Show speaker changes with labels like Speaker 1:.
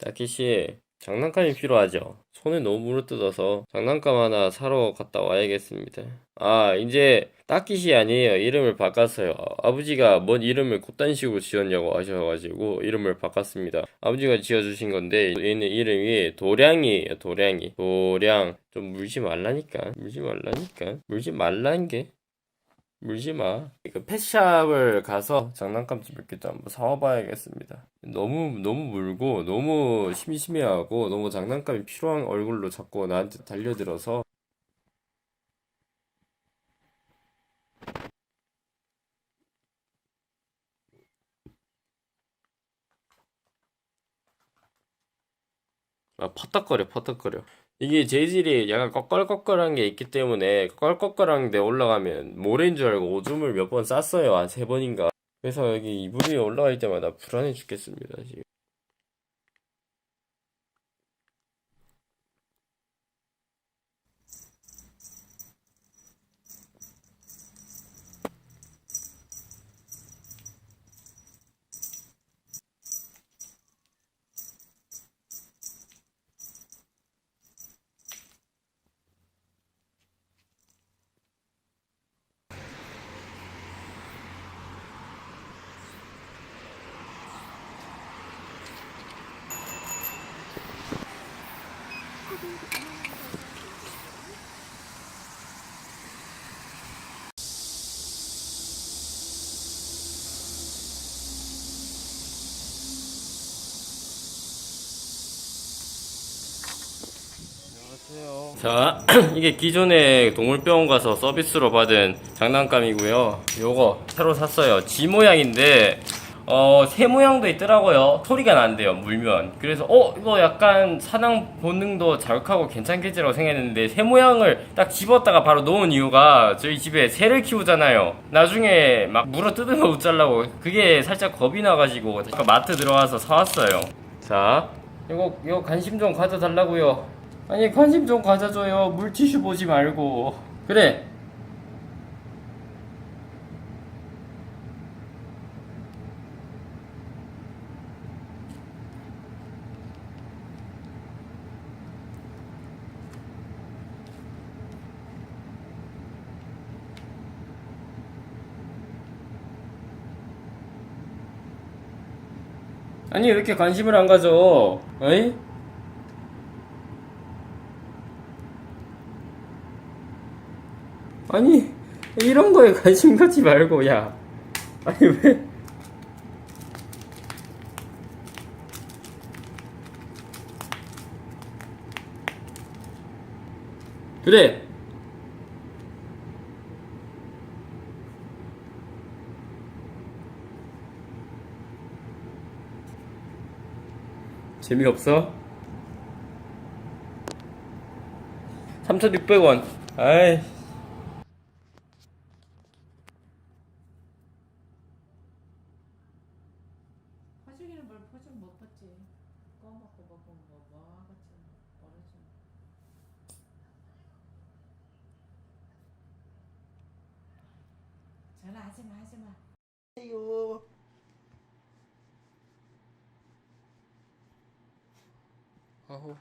Speaker 1: 따키씨 장난감이 필요하죠. 손에 너무 물어뜯어서 장난감 하나 사러 갔다 와야겠습니다. 아 이제 따키씨 아니에요. 이름을 바꿨어요. 아버지가 뭔 이름을 그딴 식으로 지었냐고 하셔가지고 이름을 바꿨습니다. 아버지가 지어주신 건데 얘는 이름이 도량이에요. 도량이 도량 좀 물지 말라니까 물지 말라니까 물지 말란 게 물지 마. 그 펫샵을 가서 장난감집 몇개또 한번 사와봐야겠습니다. 너무 너무 물고 너무 심심해하고 너무 장난감이 필요한 얼굴로 자꾸 나한테 달려들어서 아, 퍼떡거려, 퍼떡거려. 이게 재질이 약간 꺼끌꺼끌한 게 있기 때문에 꺼끌꺼끌한 데 올라가면 모래인 줄 알고 오줌을 몇 번 쌌어요. 한 세 번인가. 그래서 여기 이불 위에 올라갈 때마다 불안해 죽겠습니다, 지금. 자, 이게 기존에 동물병원 가서 서비스로 받은 장난감이고요. 요거 새로 샀어요. 쥐 모양인데 어, 새 모양도 있더라고요. 소리가 난대요, 물면. 그래서, 어, 이거 약간 사냥 본능도 자극하고 괜찮겠지라고 생각했는데, 새 모양을 딱 집었다가 바로 놓은 이유가 저희 집에 새를 키우잖아요. 나중에 막 물어 뜯으면 웃잘라고. 그게 살짝 겁이 나가지고, 마트 들어와서 사왔어요. 자, 이거, 이거 관심 좀 가져달라고요. 아니, 관심 좀 가져줘요. 물티슈 보지 말고. 그래, 아니 왜 이렇게 관심을 안 가져? 어이? 아니 이런 거에 관심 갖지 말고 야 아니 왜 그래 재미없어? 3,600원 아이
Speaker 2: 뭐 뭐 하겠지. 모르지. 전화하지 마 하지 마.
Speaker 3: 해요.
Speaker 1: 아우